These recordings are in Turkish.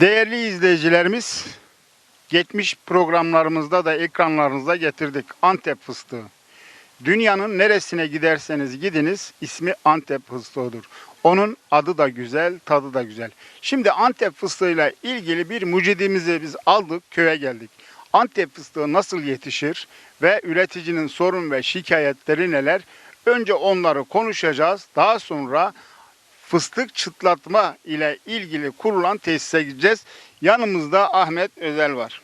Değerli izleyicilerimiz, geçmiş programlarımızda da ekranlarınıza getirdik Antep fıstığı. Dünyanın neresine giderseniz gidiniz ismi Antep fıstığıdır. Onun adı da güzel, tadı da güzel. Şimdi Antep fıstığıyla ilgili bir mucidimizi biz aldık, köye geldik. Antep fıstığı nasıl yetişir ve üreticinin sorun ve şikayetleri neler? Önce onları konuşacağız. Daha sonra fıstık çıtlatma ile ilgili kurulan tesise gideceğiz. Yanımızda Ahmet Özel var.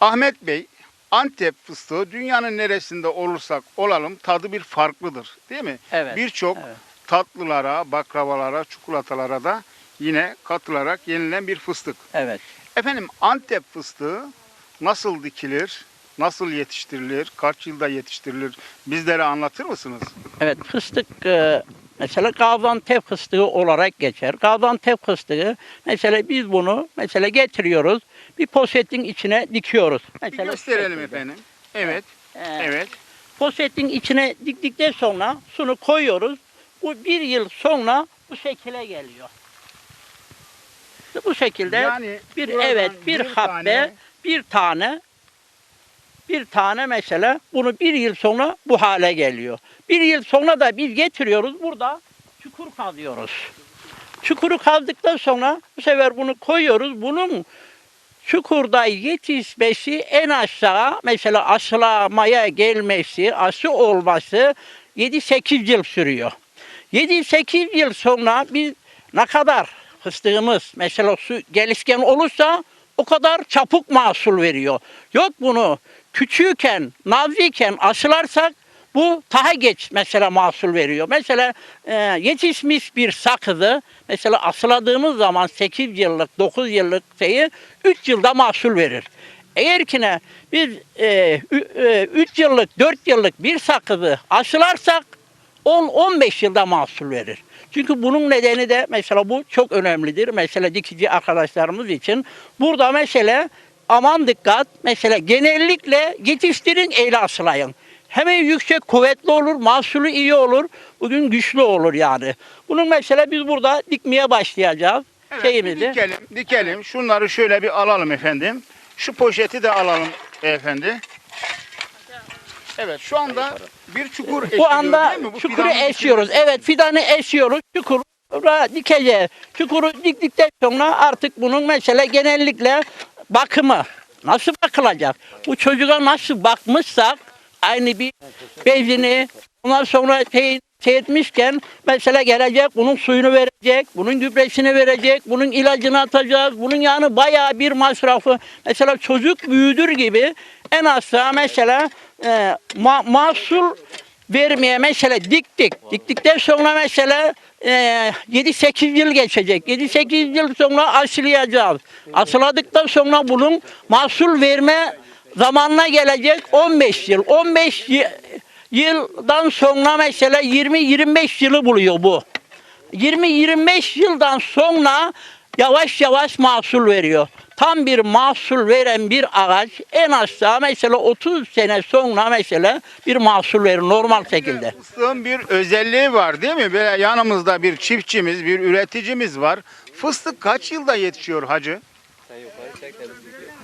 Ahmet Bey, Antep fıstığı dünyanın neresinde olursak olalım tadı bir farklıdır değil mi? Evet, Birçok evet. tatlılara, baklavalara, çikolatalara da yine katılarak yenilen bir fıstık. Evet. Efendim Antep fıstığı nasıl dikilir, nasıl yetiştirilir, kaç yılda yetiştirilir bizlere anlatır mısınız? Evet fıstık e, mesela Gaziantep fıstığı olarak geçer. Gaziantep fıstığı mesela biz bunu mesela getiriyoruz. Bir poşetin içine dikiyoruz. Bir Mesela şu gösterelim efendim. Evet, Ee, evet. Poşetin içine diktikten sonra şunu koyuyoruz. Bu bir yıl sonra bu şekile geliyor. Bu şekilde Yani bir evet bir, bir habbe tane- bir tane bir tane mesela bunu bir yıl sonra bu hale geliyor. Bir yıl sonra da biz getiriyoruz burada çukur kazıyoruz. Çukuru kazdıktan sonra bu sefer bunu koyuyoruz. Bunun çukurda yetişmesi en aşağı mesela aşılamaya gelmesi, aşı olması 7-8 yıl sürüyor. 7-8 yıl sonra biz ne kadar fıstığımız mesela su gelişken olursa o kadar çabuk mahsul veriyor. Yok bunu küçükken, nazlıyken aşılarsak bu daha geç mesela mahsul veriyor. Mesela e, yetişmiş bir sakızı mesela asıladığımız zaman 8 yıllık, 9 yıllık şeyi 3 yılda mahsul verir. Eğer ki ne biz 3 yıllık, 4 yıllık bir sakızı aşılarsak 10-15 yılda mahsul verir. Çünkü bunun nedeni de mesela bu çok önemlidir. Mesela dikici arkadaşlarımız için. Burada mesela aman dikkat mesela genellikle yetiştirin eyle asılayın. Hemen yüksek kuvvetli olur, mahsulü iyi olur, bugün güçlü olur yani. Bunun mesela biz burada dikmeye başlayacağız. Evet, şeyimizi. dikelim, dikelim. Şunları şöyle bir alalım efendim. Şu poşeti de alalım efendi. Evet, şu anda bir çukur eşiliyor Bu anda değil mi? Bu çukuru eşiyoruz. Evet fidanı eşiyoruz. Çukuru dikeceğiz. Çukuru diktikten sonra artık bunun mesela genellikle bakımı nasıl bakılacak? Bu çocuğa nasıl bakmışsak aynı bir bezini ondan sonra şey, şey etmişken mesela gelecek bunun suyunu verecek, bunun gübresini verecek, bunun ilacını atacağız. Bunun yani bayağı bir masrafı. Mesela çocuk büyüdür gibi en aşağı mesela e, ma- mahsul vermeye mesela diktik. Diktikten sonra mesela e, 7-8 yıl geçecek. 7-8 yıl sonra aşılayacağız. Aşıladıktan sonra bunun mahsul verme zamanına gelecek 15 yıl. 15 y- yıldan sonra mesela 20-25 yılı buluyor bu. 20-25 yıldan sonra yavaş yavaş mahsul veriyor. Tam bir mahsul veren bir ağaç en aşağı mesela 30 sene sonra mesela bir mahsul verir normal şekilde. Fıstığın bir özelliği var değil mi? Böyle yanımızda bir çiftçimiz, bir üreticimiz var. Fıstık kaç yılda yetişiyor hacı?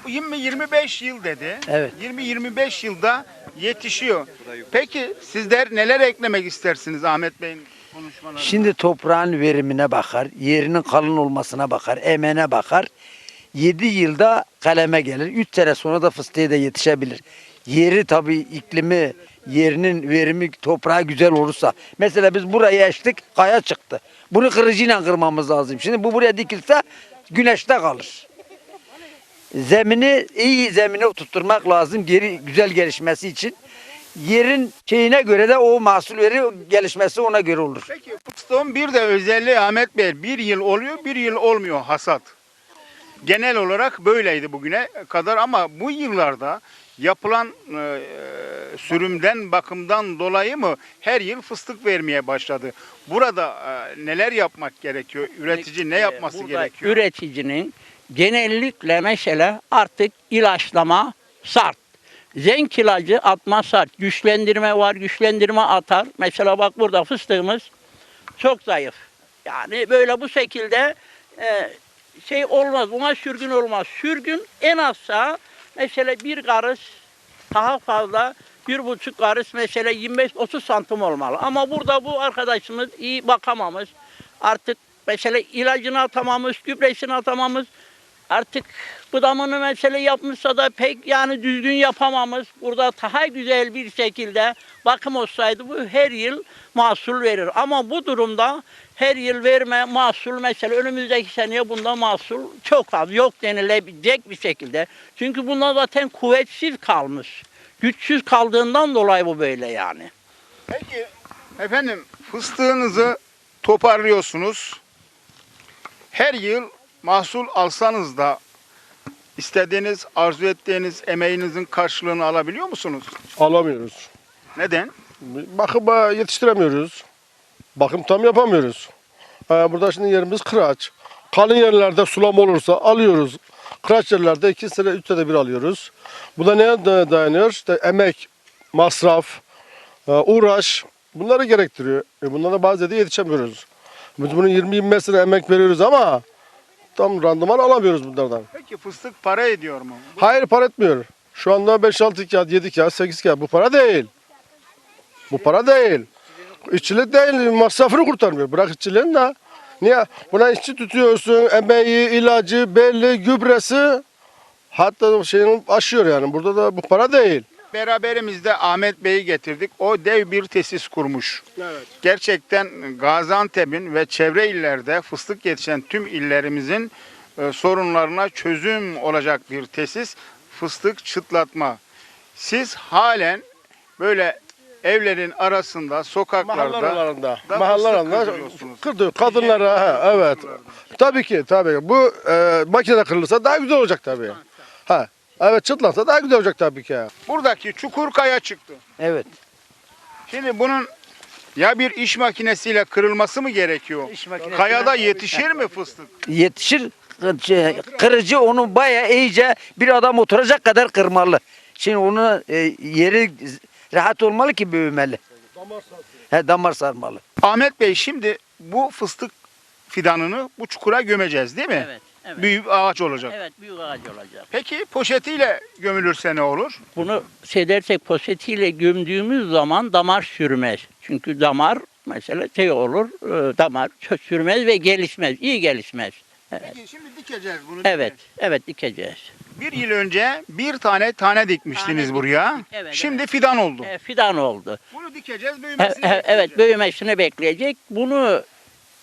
20-25 yıl dedi. Evet. 20-25 yılda yetişiyor. Peki sizler neler eklemek istersiniz Ahmet Bey'in konuşmalarına? Şimdi toprağın verimine bakar, yerinin kalın olmasına bakar, emeğine bakar. 7 yılda kaleme gelir. 3 sene sonra da fıstığı da yetişebilir. Yeri tabii iklimi, yerinin verimi toprağı güzel olursa. Mesela biz burayı açtık, kaya çıktı. Bunu kırıcıyla kırmamız lazım. Şimdi bu buraya dikilse güneşte kalır. Zemini iyi zemine tutturmak lazım geri güzel gelişmesi için. Yerin şeyine göre de o mahsul veri gelişmesi ona göre olur. Peki fıstığın bir de özelliği Ahmet Bey bir yıl oluyor bir yıl olmuyor hasat. Genel olarak böyleydi bugüne kadar ama bu yıllarda yapılan e, sürümden bakımdan dolayı mı her yıl fıstık vermeye başladı? Burada e, neler yapmak gerekiyor? Üretici ne yapması Burada gerekiyor? Üreticinin genellikle mesela artık ilaçlama sart. Zenk ilacı atma sart. Güçlendirme var, güçlendirme atar. Mesela bak burada fıstığımız çok zayıf. Yani böyle bu şekilde e, şey olmaz. Buna sürgün olmaz. Sürgün en azsa mesela bir karış daha fazla bir buçuk karış mesela 25-30 santim olmalı. Ama burada bu arkadaşımız iyi bakamamış. Artık mesela ilacını atamamış, gübresini atamamış. Artık budamını mesela yapmışsa da pek yani düzgün yapamamış. Burada daha güzel bir şekilde bakım olsaydı bu her yıl mahsul verir. Ama bu durumda her yıl verme mahsul mesela önümüzdeki seneye bunda mahsul çok az yok denilebilecek bir şekilde. Çünkü bunlar zaten kuvvetsiz kalmış. Güçsüz kaldığından dolayı bu böyle yani. Peki efendim fıstığınızı toparlıyorsunuz. Her yıl mahsul alsanız da istediğiniz, arzu ettiğiniz emeğinizin karşılığını alabiliyor musunuz? Alamıyoruz. Neden? Bakıma yetiştiremiyoruz. Bakım tam yapamıyoruz. Ee, burada şimdi yerimiz kıraç. Kalın yerlerde sulama olursa alıyoruz. Kıraç yerlerde iki sene, üç sene bir alıyoruz. Bu da neye da- dayanıyor? İşte emek, masraf, e, uğraş bunları gerektiriyor. E bunlara bazen de yetişemiyoruz. Biz bunu 20-25 sene emek veriyoruz ama tam randıman alamıyoruz bunlardan. Peki fıstık para ediyor mu? Hayır para etmiyor. Şu anda 5-6 kağıt, 7 kağıt, 8 kağıt. Bu para değil. Bu para değil. İşçilik değil, masrafını kurtarmıyor. Bırak işçiliğini de. Niye? Buna işçi tutuyorsun, emeği, ilacı, belli, gübresi. Hatta şeyini aşıyor yani. Burada da bu para değil. Beraberimizde Ahmet Bey'i getirdik. O dev bir tesis kurmuş. Evet. Gerçekten Gaziantep'in ve çevre illerde fıstık yetişen tüm illerimizin e, sorunlarına çözüm olacak bir tesis. Fıstık çıtlatma. Siz halen böyle evlerin arasında, sokaklarda Mahalle aralarında. da Mahalle aralarında kırdı. Kadınlara, ha, evet. Tabii ki, tabii. Bu e, makinede kırılırsa daha güzel olacak tabii. Ha. Evet çıtlansa daha güzel olacak tabii ki. buradaki çukur kaya çıktı. Evet. Şimdi bunun ya bir iş makinesiyle kırılması mı gerekiyor? İş makinesiyle- Kayada yetişir mi fıstık? Yetişir şey, kırıcı onu bayağı iyice bir adam oturacak kadar kırmalı. Şimdi onu e, yeri rahat olmalı ki büyümeli. He, damar sarmalı. Ahmet Bey şimdi bu fıstık fidanını bu çukura gömeceğiz değil mi? Evet. Evet. Büyük ağaç olacak. Evet büyük ağaç olacak. Peki poşetiyle gömülürse ne olur? Bunu sedersek poşetiyle gömdüğümüz zaman damar sürmez. Çünkü damar mesela şey olur, e, damar sürmez ve gelişmez, iyi gelişmez. Peki şimdi dikeceğiz bunu. Evet, evet dikeceğiz. Bir yıl önce bir tane tane dikmiştiniz Tane buraya. diktik, evet, şimdi fidan oldu. E, fidan oldu. Bunu dikeceğiz, E, büyümesini e, evet, bekleyeceğiz. büyümesini bekleyecek. Bunu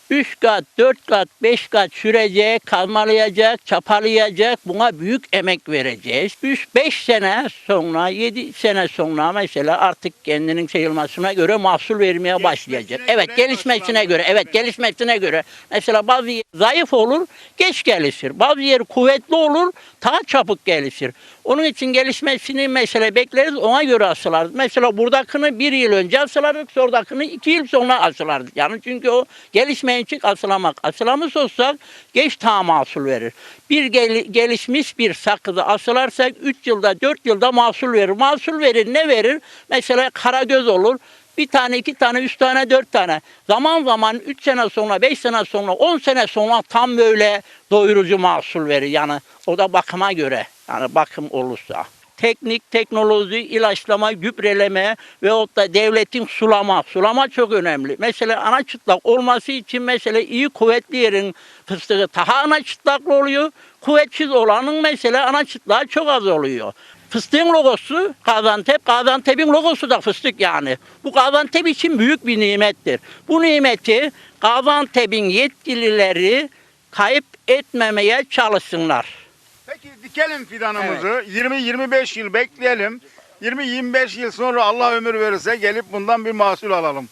3 kat, 4 kat, 5 kat sürecek, kalmalayacak, çapalayacak. Buna büyük emek vereceğiz. 3-5 sene sonra, 7 sene sonra mesela artık kendinin sayılmasına göre mahsul vermeye başlayacak. Evet, gelişmesine göre, evet gelişmesine göre. Mesela bazı zayıf olur, geç gelişir. Bazı yer kuvvetli olur, daha çabuk gelişir. Onun için gelişmesini mesela bekleriz, ona göre asılarız. Mesela buradakini bir yıl önce asılardık, sonrakini iki yıl sonra asılardık. Yani çünkü o gelişmeyen çık asılamak. Asılamış olsak geç daha mahsul verir. Bir gel- gelişmiş bir sakızı asılarsak 3 yılda 4 yılda mahsul verir. Mahsul verir ne verir? Mesela karagöz olur. Bir tane, iki tane, üç tane, dört tane. Zaman zaman üç sene sonra, beş sene sonra, on sene sonra tam böyle doyurucu mahsul verir. Yani o da bakıma göre. Yani bakım olursa. Teknik, teknoloji, ilaçlama, gübreleme ve da devletin sulama. Sulama çok önemli. Mesela ana çıtlak olması için mesela iyi kuvvetli yerin fıstığı daha ana çıtlaklı oluyor. Kuvvetsiz olanın mesela ana çıtlağı çok az oluyor. Fıstığın logosu Gaziantep, Gaziantep'in logosu da fıstık yani. Bu Gaziantep için büyük bir nimettir. Bu nimeti Gaziantep'in yetkilileri kayıp etmemeye çalışsınlar. Peki dikelim fidanımızı. 20-25 yıl bekleyelim. 20-25 yıl sonra Allah ömür verirse gelip bundan bir mahsul alalım.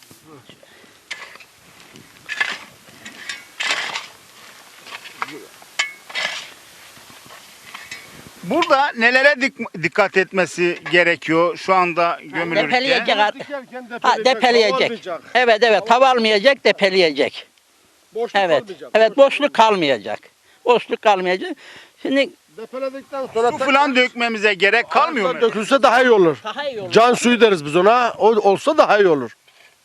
Burada nelere dik- dikkat etmesi gerekiyor şu anda gömülürken? Depeleyecek. ar- Dikerken Ha, depeleyecek. olmayacak. Evet evet tav almayacak, depeleyecek. Boşluk Evet. olmayacak. Evet boşluk kalmayacak. Boşluk kalmayacak. Şimdi Depeledikten sonra Su falan dökmemize gerek kalmıyor mu? dökülse daha iyi olur. daha iyi olur. Can suyu deriz biz ona. O olsa daha iyi olur.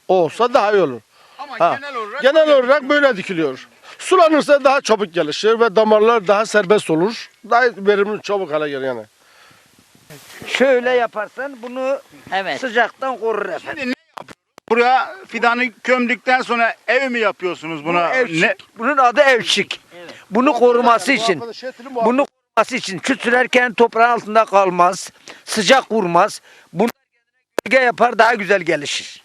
O olsa daha iyi olur. Ama Ha. genel olarak Genel olarak böyle dikiliyor. Sulanırsa daha çabuk gelişir ve damarlar daha serbest olur. Daha verimli çabuk hale gelir yani. Şöyle yaparsan bunu Evet. sıcaktan korur efendim. Şimdi ne yapıyoruz? Buraya fidanı gömdükten sonra ev mi yapıyorsunuz buna? Bu evçik. Ne? Bunun adı evçik. Bunu koruması için. Bunu koruması için küçülerken toprağın altında kalmaz. Sıcak vurmaz. Bunu gölge yapar daha güzel gelişir.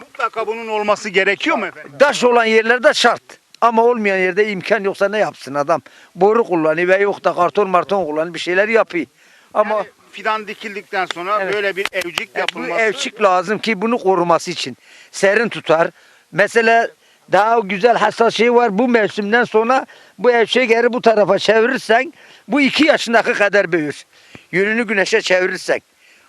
Mutlaka bunun olması gerekiyor mu efendim? Taş olan yerlerde şart. Ama olmayan yerde imkan yoksa ne yapsın adam? Boru kullanıyor ve yok da karton marton kullanıyor bir şeyler yapıyor. Ama Yani fidan dikildikten sonra Evet. böyle bir evcik E, bu yapılması. evçik lazım ki bunu koruması için. Serin tutar. Mesela daha güzel hassas şey var. Bu mevsimden sonra bu evçeği geri bu tarafa çevirirsen bu iki yaşındaki kadar büyür. Yönünü güneşe çevirirsen.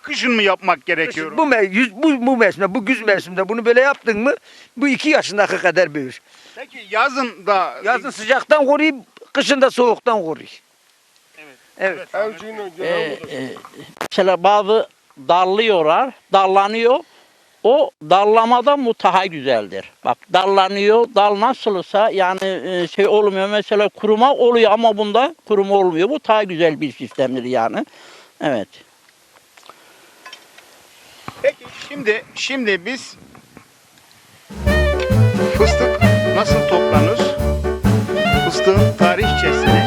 Kışın mı yapmak gerekiyor? Bu, me- yüz- bu, bu mevsimde, bu güz mevsiminde bunu böyle yaptın mı bu iki yaşındaki kadar büyür. Peki yazın da Yazın sıcaktan koruyup kışın da soğuktan koruyor. Evet. Evet. Ee, e, mesela bazı dallıyorlar, dallanıyor. O dallamadan bu daha güzeldir. Bak dallanıyor, dal nasılsa yani e, şey olmuyor. Mesela kuruma oluyor ama bunda kuruma olmuyor. Bu daha güzel bir sistemdir yani. Evet. Peki şimdi şimdi biz fıstık nasıl toplanır? Fıstığın tarihçesini